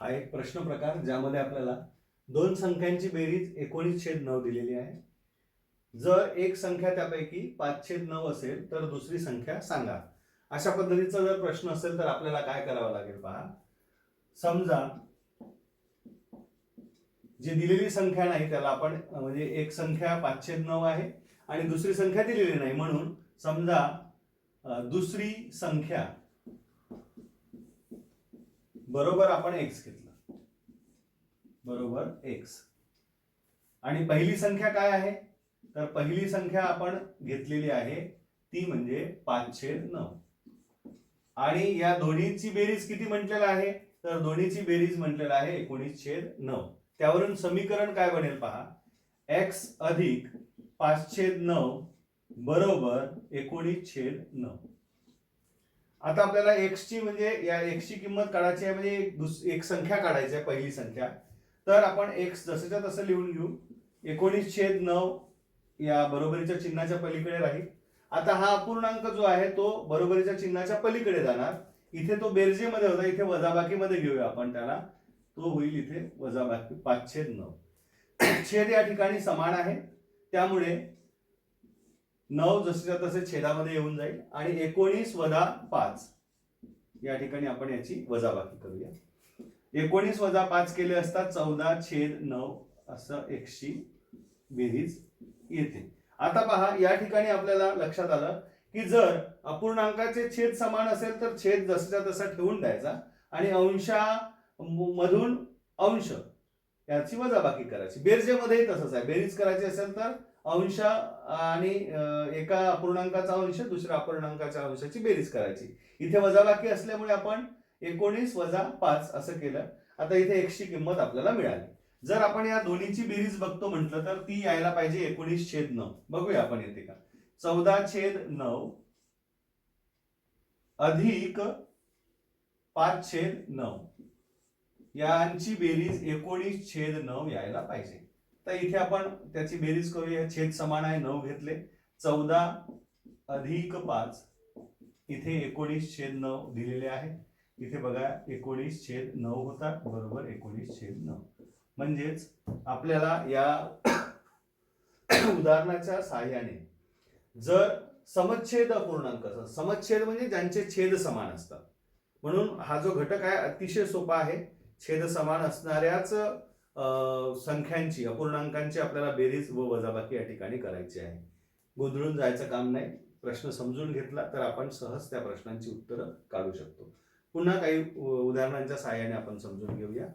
हा एक प्रश्न प्रकार ज्यामध्ये आपल्याला दोन संख्यांची बेरीज एकोणीस छेद नऊ दिलेली आहे. जर एक संख्या त्यापैकी पाच छेद नऊ असेल तर दुसरी संख्या सांगा. अशा पद्धतीचा जर प्रश्न असेल तर आपल्याला काय करावं लागेल पहा. समजा जी दिलेली संख्या नाही त्याला आपण म्हणजे एक संख्या पाचशे नऊ आहे आणि दुसरी संख्या दिलेली नाही. म्हणून समजा दुसरी संख्या बरोबर आपण एक्स घेतलं. बरोबर एक्स आणि पहिली संख्या काय आहे? तर पहिली संख्या आपण घेतलेली आहे ती म्हणजे पाचशे नऊ. आणि या दोन्हीची बेरीज किती म्हटलेलं आहे? तर दोन्हीची बेरीज म्हटलेलं आहे एकोणीस छेद नऊ. त्यावरून समीकरण काय बनेल पहा? एक्स अधिक पाचशे नऊ बरोबर एकोणीस छेद नऊ. आता आपल्याला एक्स ची म्हणजे या एक्स ची किंमत काढायची आहे म्हणजे एक एक संख्या काढायची आहे पहिली संख्या. तर आपण एक्स जसंच्या तसं लिहून घेऊ. एकोणीस छेद नऊ या बरोबरीच्या चिन्हाच्या पलीकडे राहील. आता हा अपूर्णांक जो आहे तो बरोबरीच्या चिन्हाच्या पलीकडे जाणार. इथे तो बेरजेमध्ये होता इथे वजाबाकीमध्ये घेऊया आपण त्याला. तो होईल इथे वजाबाकी पाच छेद नऊ. छेद या ठिकाणी समान आहे. त्यामुळे नऊ जसेच्या तसे छेदामध्ये येऊन जाईल आणि एकोणीस वजा पाच. या ठिकाणी आपण याची वजाबाकी करूया. एकोणीस वजा पाच केले असता चौदा छेद नऊ असं एकशी बेरीज येते. आता पहा या ठिकाणी आपल्याला लक्षात आलं की जर अपूर्णांकाचे छेद समान असेल तर छेद जसच्या तसा ठेवून द्यायचा आणि अंशा मधून अंश याची वजाबाकी करायची. बेरजेमध्येही तसंच आहे. बेरीज करायची असेल तर अंश आणि एका अपूर्णांकाचा अंश दुसऱ्या अपूर्णांकाच्या अंशाची बेरीज करायची. इथे वजाबाकी असल्यामुळे आपण एकोणीस वजा पाच असं केलं. आता इथे एकशी किंमत आपल्याला मिळाली. जर आपण या दोन्हीची बेरीज बघतो म्हटलं तर ती यायला पाहिजे एकोणीस छेद नऊ. बघूया आपण येते का? चौदा छेद नऊ अधिक पाच छेद नऊ. यांची बेरीज एकोणीस छेद नऊ यायला पाहिजे. तर इथे आपण त्याची बेरीज करूया. छेद समान आहे नऊ घेतले. चौदा अधिक पाच इथे एकोणीस छेद नऊ दिलेले आहे. इथे बघा एकोणीस छेद नऊ होतात बरोबर एकोणीस छेद नऊ. म्हणजेच आपल्याला या उदाहरणाच्या सहाय्याने जर समच्छेद अपूर्णांक समच्छेद म्हणजे ज्यांचे छेद समान असतात. म्हणून हा जो घटक आहे अतिशय सोपा आहे. छेद समान असणाऱ्याच संख्यांची अपूर्णांकांची आपल्याला बेरीज व वजाबाकी या ठिकाणी करायची आहे. गोंधळून जायचं काम नाही. प्रश्न समजून घेतला तर आपण सहज त्या प्रश्नांची उत्तरं काढू शकतो. पुन्हा काही उदाहरणांच्या साहाय्याने आपण समजून घेऊया.